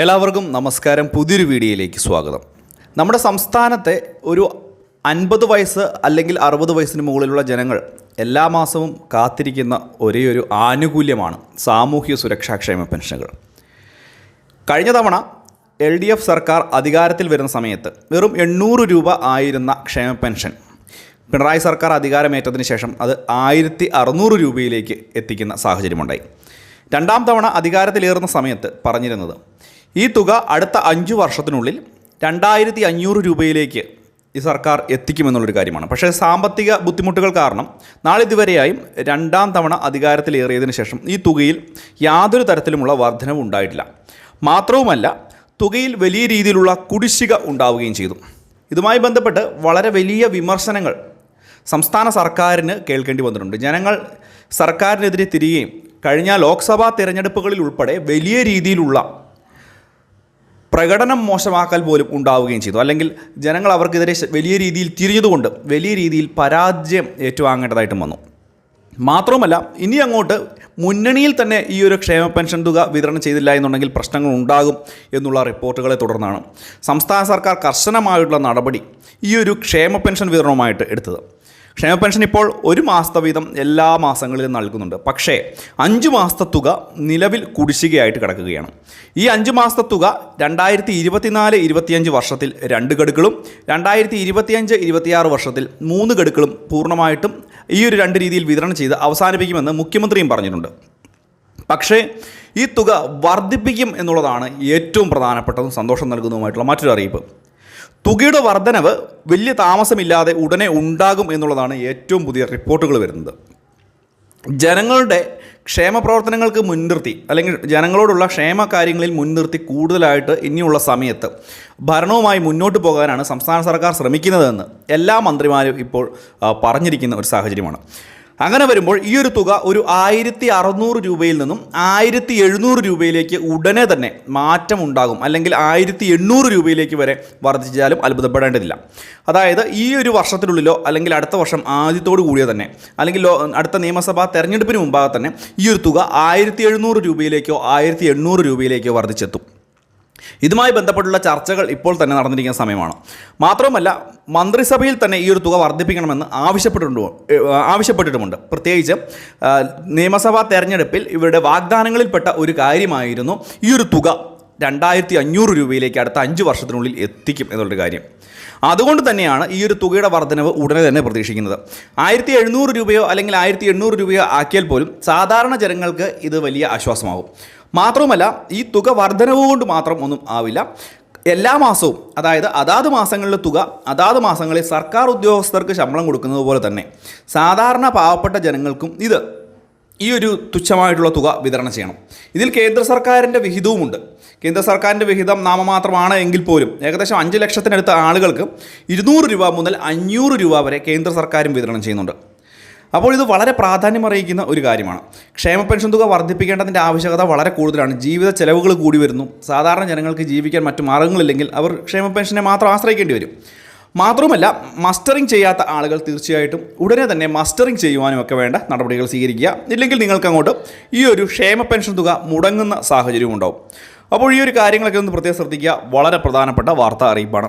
എല്ലാവർക്കും നമസ്കാരം. പുതിയൊരു വീഡിയോയിലേക്ക് സ്വാഗതം. നമ്മുടെ സംസ്ഥാനത്തെ ഒരു അൻപത് വയസ്സ് അല്ലെങ്കിൽ അറുപത് വയസ്സിന് മുകളിലുള്ള ജനങ്ങൾ എല്ലാ മാസവും കാത്തിരിക്കുന്ന ഒരേ ഒരു ആനുകൂല്യമാണ് സാമൂഹ്യ സുരക്ഷാ ക്ഷേമ പെൻഷനുകൾ. കഴിഞ്ഞ തവണ എൽ ഡി എഫ് സർക്കാർ അധികാരത്തിൽ വരുന്ന സമയത്ത് വെറും എണ്ണൂറ് രൂപ ആയിരുന്ന ക്ഷേമ പെൻഷൻ പിണറായി സർക്കാർ അധികാരമേറ്റതിന് ശേഷം അത് ആയിരത്തി അറുന്നൂറ് രൂപയിലേക്ക് എത്തിക്കുന്ന സാഹചര്യമുണ്ടായി. രണ്ടാം തവണ അധികാരത്തിലേറുന്ന സമയത്ത് പറഞ്ഞിരുന്നത് ഈ തുക അടുത്ത അഞ്ച് വർഷത്തിനുള്ളിൽ രണ്ടായിരത്തി അഞ്ഞൂറ് രൂപയിലേക്ക് ഈ സർക്കാർ എത്തിക്കുമെന്നുള്ളൊരു കാര്യമാണ്. പക്ഷേ സാമ്പത്തിക ബുദ്ധിമുട്ടുകൾ കാരണം നാളിതുവരെയായും രണ്ടാം തവണ അധികാരത്തിലേറിയതിനു ശേഷം ഈ തുകയിൽ യാതൊരു തരത്തിലുമുള്ള വർധനവും ഉണ്ടായിട്ടില്ല. മാത്രവുമല്ല തുകയിൽ വലിയ രീതിയിലുള്ള കുടിശ്ശിക ഉണ്ടാവുകയും ചെയ്തു. ഇതുമായി ബന്ധപ്പെട്ട് വളരെ വലിയ വിമർശനങ്ങൾ സംസ്ഥാന സർക്കാരിന് കേൾക്കേണ്ടി വന്നിട്ടുണ്ട്. ജനങ്ങൾ സർക്കാരിനെതിരെ തിരികെയും കഴിഞ്ഞ ലോക്സഭാ തിരഞ്ഞെടുപ്പുകളിൽ ഉൾപ്പെടെ വലിയ രീതിയിലുള്ള പ്രകടനം മോശമാക്കൽ പോലും ഉണ്ടാവുകയും ചെയ്തു. അല്ലെങ്കിൽ ജനങ്ങൾ അവർക്കെതിരെ വലിയ രീതിയിൽ തിരിഞ്ഞതുകൊണ്ട് വലിയ രീതിയിൽ പരാജയം ഏറ്റുവാങ്ങേണ്ടതായിട്ടും വന്നു. മാത്രവുമല്ല ഇനി അങ്ങോട്ട് മുന്നണിയിൽ തന്നെ ഈ ഒരു ക്ഷേമ പെൻഷൻ തുക വിതരണം ചെയ്തില്ല എന്നുണ്ടെങ്കിൽ പ്രശ്നങ്ങൾ ഉണ്ടാകും എന്നുള്ള റിപ്പോർട്ടുകളെ തുടർന്നാണ് സംസ്ഥാന സർക്കാർ കർശനമായിട്ടുള്ള നടപടി ഈ ഒരു ക്ഷേമ പെൻഷൻ വിതരണവുമായിട്ട് എടുത്തത്. ക്ഷേമ പെൻഷൻ ഇപ്പോൾ ഒരു മാസത്തെ വീതം എല്ലാ മാസങ്ങളിലും നൽകുന്നുണ്ട്. പക്ഷേ അഞ്ച് മാസത്തെ തുക നിലവിൽ കുടിശ്ശികയായിട്ട് കിടക്കുകയാണ്. ഈ അഞ്ച് മാസത്തെ തുക രണ്ടായിരത്തി ഇരുപത്തിനാല് ഇരുപത്തിയഞ്ച് വർഷത്തിൽ രണ്ട് ഗഡുക്കളും രണ്ടായിരത്തി ഇരുപത്തിയഞ്ച് ഇരുപത്തിയാറ് വർഷത്തിൽ മൂന്ന് ഗഡുക്കളും പൂർണമായിട്ടും ഈ ഒരു രണ്ട് രീതിയിൽ വിതരണം ചെയ്ത് അവസാനിപ്പിക്കുമെന്ന് മുഖ്യമന്ത്രിയും പറഞ്ഞിട്ടുണ്ട്. പക്ഷേ ഈ തുക വർദ്ധിപ്പിക്കും എന്നുള്ളതാണ് ഏറ്റവും പ്രധാനപ്പെട്ടതും സന്തോഷം നൽകുന്നതുമായിട്ടുള്ള മറ്റൊരു അറിയിപ്പ്. തുകയുടെ വർധനവ് വലിയ താമസമില്ലാതെ ഉടനെ ഉണ്ടാകും എന്നുള്ളതാണ് ഏറ്റവും പുതിയ റിപ്പോർട്ടുകൾ വരുന്നത്. ജനങ്ങളുടെ ക്ഷേമ പ്രവർത്തനങ്ങൾക്ക് മുൻനിർത്തി അല്ലെങ്കിൽ ജനങ്ങളോടുള്ള ക്ഷേമ കാര്യങ്ങളിൽ മുൻനിർത്തി കൂടുതലായിട്ട് ഇനിയുള്ള സമയത്ത് ഭരണവുമായി മുന്നോട്ട് പോകാനാണ് സംസ്ഥാന സർക്കാർ ശ്രമിക്കുന്നതെന്ന് എല്ലാ മന്ത്രിമാരും ഇപ്പോൾ പറഞ്ഞിരിക്കുന്ന ഒരു സാഹചര്യമാണ്. അങ്ങനെ വരുമ്പോൾ ഈ ഒരു തുക ഒരു ആയിരത്തി അറുന്നൂറ് രൂപയിൽ നിന്നും ആയിരത്തി എഴുന്നൂറ് രൂപയിലേക്ക് ഉടനെ തന്നെ മാറ്റം ഉണ്ടാകും അല്ലെങ്കിൽ ആയിരത്തി എണ്ണൂറ് രൂപയിലേക്ക് വരെ വർദ്ധിച്ചാലും അത്ഭുതപ്പെടേണ്ടതില്ല. അതായത് ഈ ഒരു വർഷത്തിനുള്ളിലോ അല്ലെങ്കിൽ അടുത്ത വർഷം ആദ്യത്തോടു കൂടിയോ തന്നെ അല്ലെങ്കിൽ അടുത്ത നിയമസഭാ തെരഞ്ഞെടുപ്പിന് മുമ്പാകെ തന്നെ ഈ ഒരു തുക ആയിരത്തി എഴുന്നൂറ് രൂപയിലേക്കോ ആയിരത്തി എണ്ണൂറ് രൂപയിലേക്കോ വർദ്ധിച്ചെത്തും. ഇതുമായി ബന്ധപ്പെട്ടുള്ള ചർച്ചകൾ ഇപ്പോൾ തന്നെ നടന്നിരിക്കുന്ന സമയമാണ്. മാത്രമല്ല മന്ത്രിസഭയിൽ തന്നെ ഈ ഒരു തുക വർദ്ധിപ്പിക്കണമെന്ന് ആവശ്യപ്പെട്ടിട്ടുണ്ട് ആവശ്യപ്പെട്ടിട്ടുമുണ്ട്. പ്രത്യേകിച്ച് നിയമസഭാ തെരഞ്ഞെടുപ്പിൽ ഇവരുടെ വാഗ്ദാനങ്ങളിൽപ്പെട്ട ഒരു കാര്യമായിരുന്നു ഈ ഒരു തുക. രണ്ടായിരത്തി അഞ്ഞൂറ് രൂപയിലേക്ക് അടുത്ത അഞ്ച് വർഷത്തിനുള്ളിൽ എത്തിക്കും എന്നുള്ളൊരു കാര്യം. അതുകൊണ്ട് തന്നെയാണ് ഈ ഒരു തുകയുടെ വർധനവ് ഉടനെ തന്നെ പ്രതീക്ഷിക്കുന്നത്. ആയിരത്തി എഴുന്നൂറ് രൂപയോ അല്ലെങ്കിൽ ആയിരത്തി എണ്ണൂറ് രൂപയോ ആക്കിയാൽ പോലും സാധാരണ ജനങ്ങൾക്ക് ഇത് വലിയ ആശ്വാസമാകും. മാത്രവുമല്ല ഈ തുക വർധനവ് കൊണ്ട് മാത്രം ഒന്നും ആവില്ല. എല്ലാ മാസവും അതായത് അതാത് മാസങ്ങളിലെ തുക അതാത് മാസങ്ങളിൽ സർക്കാർ ഉദ്യോഗസ്ഥർക്ക് ശമ്പളം കൊടുക്കുന്നത് പോലെ തന്നെ സാധാരണ പാവപ്പെട്ട ജനങ്ങൾക്കും ഇത് ഈ ഒരു തുച്ഛമായിട്ടുള്ള തുക വിതരണം ചെയ്യണം. ഇതിൽ കേന്ദ്ര സർക്കാരിന്റെ വിഹിതവുമുണ്ട്. കേന്ദ്ര സർക്കാരിന്റെ വിഹിതം നാമമാത്രമാണ് എങ്കിൽ പോലും ഏകദേശം അഞ്ച് ലക്ഷത്തിനടുത്ത ആളുകൾക്ക് ഇരുന്നൂറ് രൂപ മുതൽ അഞ്ഞൂറ് രൂപ വരെ കേന്ദ്ര സർക്കാരും വിതരണം ചെയ്യുന്നുണ്ട്. അപ്പോൾ ഇത് വളരെ പ്രാധാന്യം അറിയിക്കുന്ന ഒരു കാര്യമാണ്. ക്ഷേമ പെൻഷൻ തുക വർദ്ധിപ്പിക്കേണ്ടതിന്റെ ആവശ്യകത വളരെ കൂടുതലാണ്. ജീവിത ചെലവുകൾ കൂടി വരുന്നു. സാധാരണ ജനങ്ങൾക്ക് ജീവിക്കാൻ മറ്റു മാർഗങ്ങളില്ലെങ്കിൽ അവർ ക്ഷേമ പെൻഷനെ മാത്രം ആശ്രയിക്കേണ്ടി വരും. മാത്രവുമല്ല മസ്റ്ററിംഗ് ചെയ്യാത്ത ആളുകൾ തീർച്ചയായിട്ടും ഉടനെ തന്നെ മസ്റ്ററിംഗ് ചെയ്യുവാനും ഒക്കെ വേണ്ട നടപടികൾ സ്വീകരിക്കുക. ഇല്ലെങ്കിൽ നിങ്ങൾക്ക് അങ്ങോട്ട് ഈ ഒരു ക്ഷേമ പെൻഷൻ തുക മുടങ്ങുന്ന സാഹചര്യവും ഉണ്ടാവും. അപ്പോൾ ഈ ഒരു കാര്യങ്ങളൊക്കെ ഒന്ന് പ്രത്യേകം ശ്രദ്ധിക്കുക. വളരെ പ്രധാനപ്പെട്ട വാർത്താ അറിയിപ്പാണ്.